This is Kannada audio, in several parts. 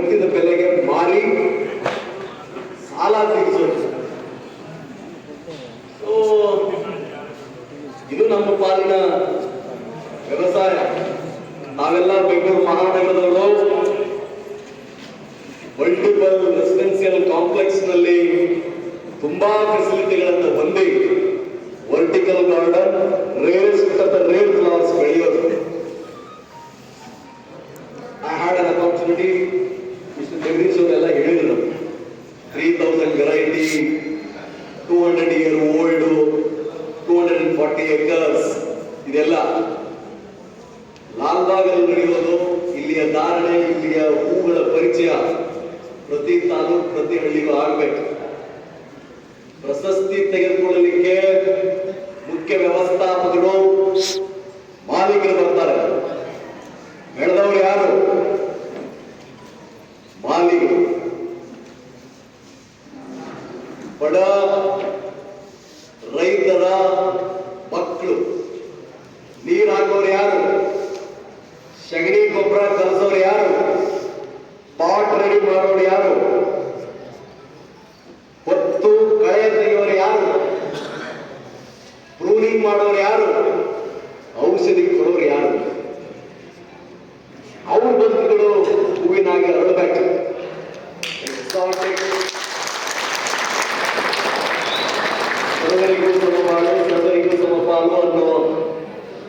ಕಟ್ಟಿದ ಬೆಲೆಗೆ ಮಾರಿ ಸಾಲ ತೀರಿಸೋದು. ಇದು ನಮ್ಮ ಪಾಲಿನ ವ್ಯವಸಾಯ. ನಾವೆಲ್ಲ ಬೆಂಗಳೂರು ಮಹಾನಗರದವರು ಮಲ್ಟಿಪಲ್ ರೆಸಿಡೆನ್ಸಿಯಲ್ ಕಾಂಪ್ಲೆಕ್ಸ್ನಲ್ಲಿ ತುಂಬಾ ಫೆಸಿಲಿಟಿಗಳನ್ನು ಹೊಂದಿ 200 ಟೂ ಹಂಡ್ರೆಡ್ ಫಾರ್ಟಿ acres, ಇದೆಲ್ಲ ಲಾಲ್ಬಾಗಲ್ಲಿ ನಡೆಯುವುದು. ಇಲ್ಲಿಯ ಧಾರಣೆ, ಇಲ್ಲಿಯ ಹೂಗಳ ಪರಿಚಯ ಪ್ರತಿ ತಾಲೂಕು, ಪ್ರತಿ ಹಳ್ಳಿಗೂ ಆಗ್ಬೇಕು. ಪ್ರಶಸ್ತಿ ತೆಗೆದುಕೊಳ್ಳಲಿಕ್ಕೆ ಮುಖ್ಯ ವ್ಯವಸ್ಥಾಪಕರು ಮಾಲೀಕರು ಬರ್ತಾರೆ. ಬೆಳೆದವರು ಯಾರು? ಮಾಲೀಕರು. ಬಡ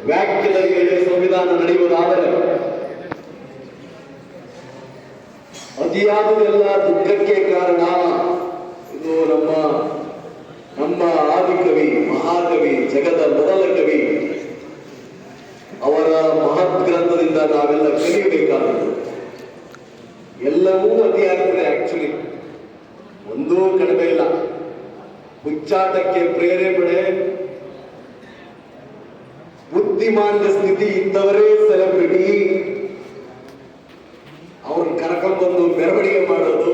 ವ್ಯಾಖ್ಯದಲ್ಲಿ ಸಂವಿಧಾನ ನಡೆಯುವುದಾದರೆ ಅತಿಯಾದುದೆಲ್ಲ ದುಃಖಕ್ಕೆ ಕಾರಣ ಇದು ನಮ್ಮ ನಮ್ಮ ಆದಿಕವಿ, ಮಹಾಕವಿ, ಜಗದ ಮೊದಲ ಕವಿ. ಅವರ ಮಹತ್ ಗ್ರಂಥದಿಂದ ನಾವೆಲ್ಲ ಕಲಿಯಬೇಕಾದದ್ದು. ಎಲ್ಲವೂ ಅತಿಯಾಗ್ತದೆ ಆಕ್ಚುಲಿ ಒಂದೂ ಕಡಿಮೆ ಇಲ್ಲ. ಹುಚ್ಚಾಟಕ್ಕೆ ಪ್ರೇರೇಪಣೆ ಬುದ್ಧಿಮಾಂದ್ಯ ಸ್ಥಿತಿ ಇದ್ದವರೇ ಸೆಲೆಬ್ರಿಟಿ ಅವ್ರನ್ನ ಕರ್ಕೊಂಡ್ಬಂದು ಮೆರವಣಿಗೆ ಮಾಡೋದು,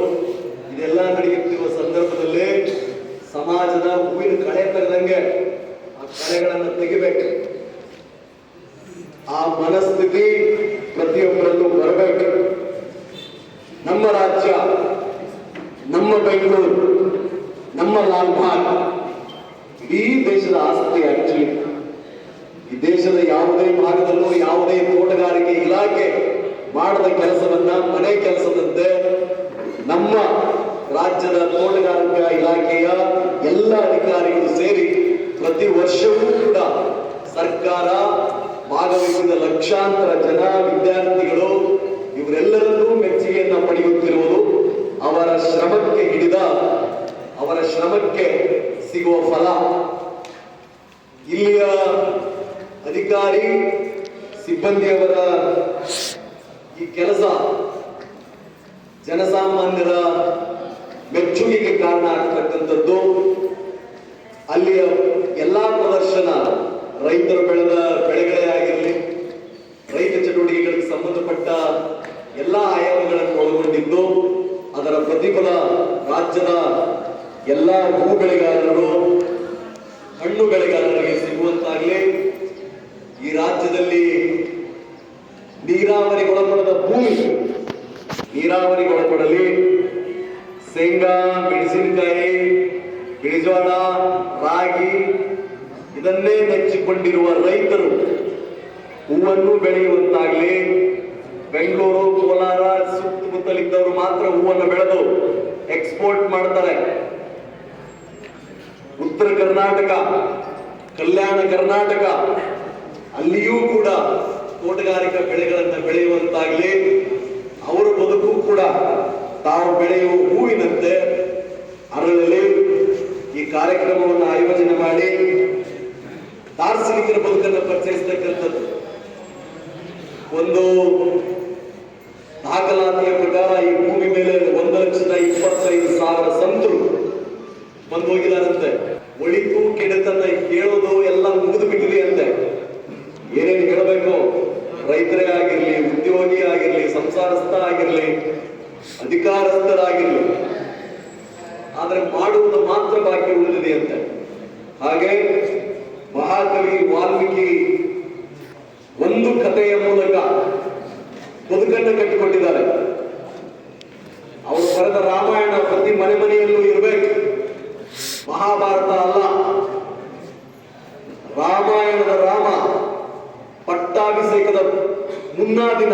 ಇದೆಲ್ಲ ನಡೆಯುತ್ತಿರುವ ಸಂದರ್ಭದಲ್ಲಿ ಸಮಾಜದ ಹೂವಿನ ಕಳೆ ತೆಗೆದಂಗೆ ಆ ಕಳೆಗಳನ್ನು ತೆಗಿಬೇಕು. ಆ ಮನಸ್ಥಿತಿ ಪ್ರತಿಯೊಬ್ಬರಲ್ಲೂ ಬರಬೇಕು. ನಮ್ಮ ರಾಜ್ಯ, ನಮ್ಮ ಬೆಂಗಳೂರು, ನಮ್ಮ ಲಾಲ್ಬಾಗ್ ಇಡೀ ದೇಶದ ಆಸ್ತಿ ಆಕ್ಚುಲಿ ಈ ದೇಶದ ಯಾವುದೇ ಭಾಗದಲ್ಲೂ ಯಾವುದೇ ತೋಟಗಾರಿಕೆ ಇಲಾಖೆ ಮಾಡದ ಕೆಲಸವನ್ನ, ಮನೆ ಕೆಲಸದಂತೆ ನಮ್ಮ ರಾಜ್ಯದ ತೋಟಗಾರಿಕಾ ಇಲಾಖೆಯ ಎಲ್ಲ ಅಧಿಕಾರಿಗಳು ಸೇರಿ ಪ್ರತಿ ವರ್ಷವೂ ಕೂಡ ಸರ್ಕಾರ ಭಾಗವಹಿಸಿದ ಲಕ್ಷಾಂತರ ಜನ ವಿದ್ಯಾರ್ಥಿಗಳು ಇವರೆಲ್ಲರನ್ನೂ ಮೆಚ್ಚುಗೆಯನ್ನ ಪಡೆಯುತ್ತಿರುವುದು ಅವರ ಶ್ರಮಕ್ಕೆ ಹಿಡಿದ, ಅವರ ಶ್ರಮಕ್ಕೆ ಸಿಗುವ ಫಲ. ಇಲ್ಲಿಯ ಅಧಿಕಾರಿ, ಸಿಬ್ಬಂದಿಯವರ ಈ ಕೆಲಸ ಜನಸಾಮಾನ್ಯರ ಮೆಚ್ಚುಗೆಗೆ ಕಾರಣ ಆಗ್ತಕ್ಕಂಥದ್ದು. ಅಲ್ಲಿಯ ಎಲ್ಲಾ ಪ್ರದರ್ಶನ ರೈತರು ಬೆಳೆದ ಬೆಳೆಗಳೇ ಆಗಿರಲಿ, ರೈತ ಚಟುವಟಿಕೆಗಳಿಗೆ ಸಂಬಂಧಪಟ್ಟ ಎಲ್ಲಾ ಆಯಾಮಗಳನ್ನು ಒಳಗೊಂಡಿದ್ದು, ಅದರ ಪ್ರತಿಫಲ ರಾಜ್ಯದ ಎಲ್ಲಾ ಹೂ ಬೆಳೆಗಾರರು ಹಣ್ಣು ಬೆಳೆಗಾರರಿಗೆ ಸಿಗುವಂತಾಗಲಿ ಈ ರಾಜ್ಯದಲ್ಲಿ ನೀರಾವರಿಗೆ ಒಳಪಡದ ಭೂಮಿ ನೀರಾವರಿಗೆ ಒಳಪಡಲಿ. ಶೇಂಗಾ ಮೆಣಸಿನಕಾಯಿ ಬಿಳಿಜೋಳ ರಾಗಿ, ಇದನ್ನೇ ನೆಚ್ಚಿಕೊಂಡಿರುವ ರೈತರು ಹೂವನ್ನು ಬೆಳೆಯುವಂತಾಗಲಿ. ಬೆಂಗಳೂರು, ಕೋಲಾರ, ಸುತ್ತಮುತ್ತಲಿದ್ದವರು ಮಾತ್ರ ಹೂವನ್ನು ಬೆಳೆದು ಎಕ್ಸ್ಪೋರ್ಟ್ ಮಾಡ್ತಾರೆ. ಉತ್ತರ ಕರ್ನಾಟಕ, ಕಲ್ಯಾಣ ಕರ್ನಾಟಕ ಅಲ್ಲಿಯೂ ಕೂಡ ತೋಟಗಾರಿಕಾ ಬೆಳೆಗಳನ್ನು ಬೆಳೆಯುವಂತಾಗಲಿ, ಅವರ ಬದುಕು ಕೂಡ ತಾವು ಬೆಳೆಯುವ ಹೂವಿನಂತೆ ಅರಳಲಿ ಈ ಕಾರ್ಯಕ್ರಮವನ್ನು ಆಯೋಜನೆ ಮಾಡಿ ದಾರ್ಶನಿಕರ ಬದುಕನ್ನು ಪರಿಚಯಿಸತಕ್ಕಂಥದ್ದು. ಒಂದು ದಾಖಲಾತಿಯ ಪ್ರಕಾರ ಈ ಭೂಮಿ ಮೇಲೆ ಒಂದು ಲಕ್ಷದ ಇಪ್ಪತ್ತೈದು ಸಾವಿರ ಸಂತರು ಬಂದು ಹೋಗಿದಾರಂತೆ ಒಳಿತು ಕೆಡತನ್ನ ಹೇಳೋದು ಎಲ್ಲ ರೈತರೇ ಆಗಿರಲಿ ಉದ್ಯೋಗಿ ಆಗಿರಲಿ ಸಂಸಾರಸ್ಥ ಆಗಿರಲಿ ಅಧಿಕಾರಸ್ಥರಾಗಿರಲಿ, ಆದರೆ ಮಾಡುವುದು ಮಾತ್ರ ಬಾಕಿ ಉಳಿದಿದೆ ಅಂತ. ಹಾಗೆ ಮಹಾಕವಿ ವಾಲ್ಮೀಕಿ ಒಂದು ಕಥೆಯ ಮೂಲಕ ಬದುಕನ್ನು ಕಟ್ಟಿಕೊಂಡಿದ್ದಾರೆ. ಅವರು ಬರೆದ ರಾಮಾಯಣ ಪ್ರತಿ ಮನೆ ಮನೆಯಲ್ಲೂ ಇರಬೇಕು. ಮಹಾಭಾರತ ಅಲ್ಲ. ರಾಮಾಯಣದ ರಾಮ ಪಟ್ಟಾಭಿಷೇಕದ ಮುನ್ನಾ ದಿನ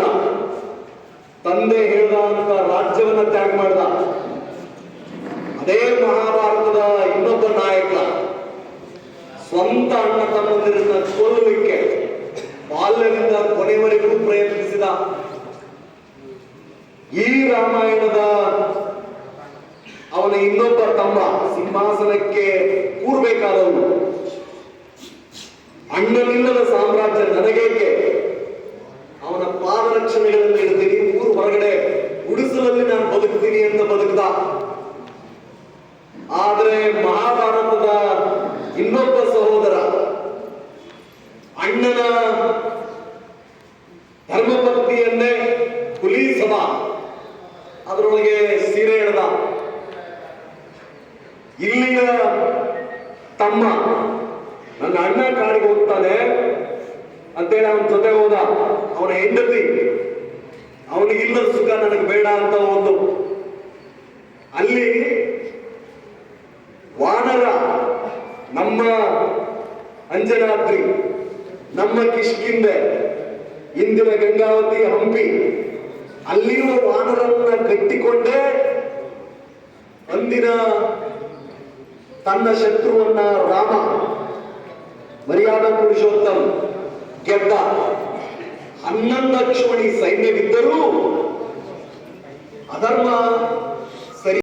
ತಂದೆ ಹೇಳಿದಂತ ರಾಜ್ಯವನ್ನ ತ್ಯಾಗ ಮಾಡಿದ ಅದೇ ಮಹಾಭಾರತದ ಇನ್ನೊಬ್ಬ ನಾಯಕ, ಸ್ವಂತ ಅಣ್ಣ ತಮ್ಮಂದಿರನ್ನ ಕೊಲ್ಲಲಿಕ್ಕೆ ಬಾಲ್ಯದಿಂದ ಕೊನೆವರೆಗೂ ಪ್ರಯತ್ನಿಸಿದ ಈ ರಾಮಾಯಣದ ಅವನ ಇನ್ನೊಬ್ಬ ತಮ್ಮ ಸಿಂಹಾಸನಕ್ಕೆ ಕೂರ್ಬೇಕಾದವನು. ಅಣ್ಣನಿಲ್ಲದ ಸಾಮ್ರಾಜ್ಯ ನನಗೇಕೆ? ಪಾದರಕ್ಷಣೆಗಳನ್ನು ಇಡ್ತೀನಿ ಊರು ಹೊರಗಡೆ ಗುಡಿಸಲಲ್ಲಿ ನಾನು ಬದುಕ್ತೀನಿ ಅಂತ ಬದುಕದ. ಆದರೆ ಮಹಾಭಾರತದ ಇನ್ನೊಬ್ಬ ಸಹೋದರ, ಅಣ್ಣನ ಧರ್ಮಪತ್ನಿಯನ್ನೇ ಹುಲಿ ಸಭಾ ಅದರೊಳಗೆ ಸೀರೆ ಹಿಡ್ದ ಇಲ್ಲಿನ ತಮ್ಮ, ನನ್ನ ಅಣ್ಣ ಕಾಡಿಗೆ ಹೋಗ್ತಾನೆ. ಅಂತೇಳಿ ಅವನ ಜೊತೆ ಹೋದ. ಅವನ ಹೆಂಡತಿ ಅವನಿಗಿಲ್ಲದ ಸುಖ ನನಗೆ ಬೇಡ ಅಂತ ಒಂದು. ಅಲ್ಲಿ ವಾನರ, ನಮ್ಮ ಅಂಜನಾದ್ರಿ, ನಮ್ಮ ಕಿಷ್ಕಿಂದೆ ಇಂದಿನ ಗಂಗಾವತಿ ಹಂಪಿ, ಅಲ್ಲಿರುವ ವಾನರನ್ನ ಕಟ್ಟಿಕೊಂಡೇ ಅಂದಿನ ತನ್ನ ಶತ್ರುವನ್ನ ರಾಮ, ಮರ್ಯಾದ ಪುರುಷೋತ್ತಮ್ ಗೆದ್ದ ಹನ್ನೊಂದು ಲಕ್ಷಮಣಿ ಸೈನ್ಯವಿದ್ದರೂ ಅಧರ್ಮ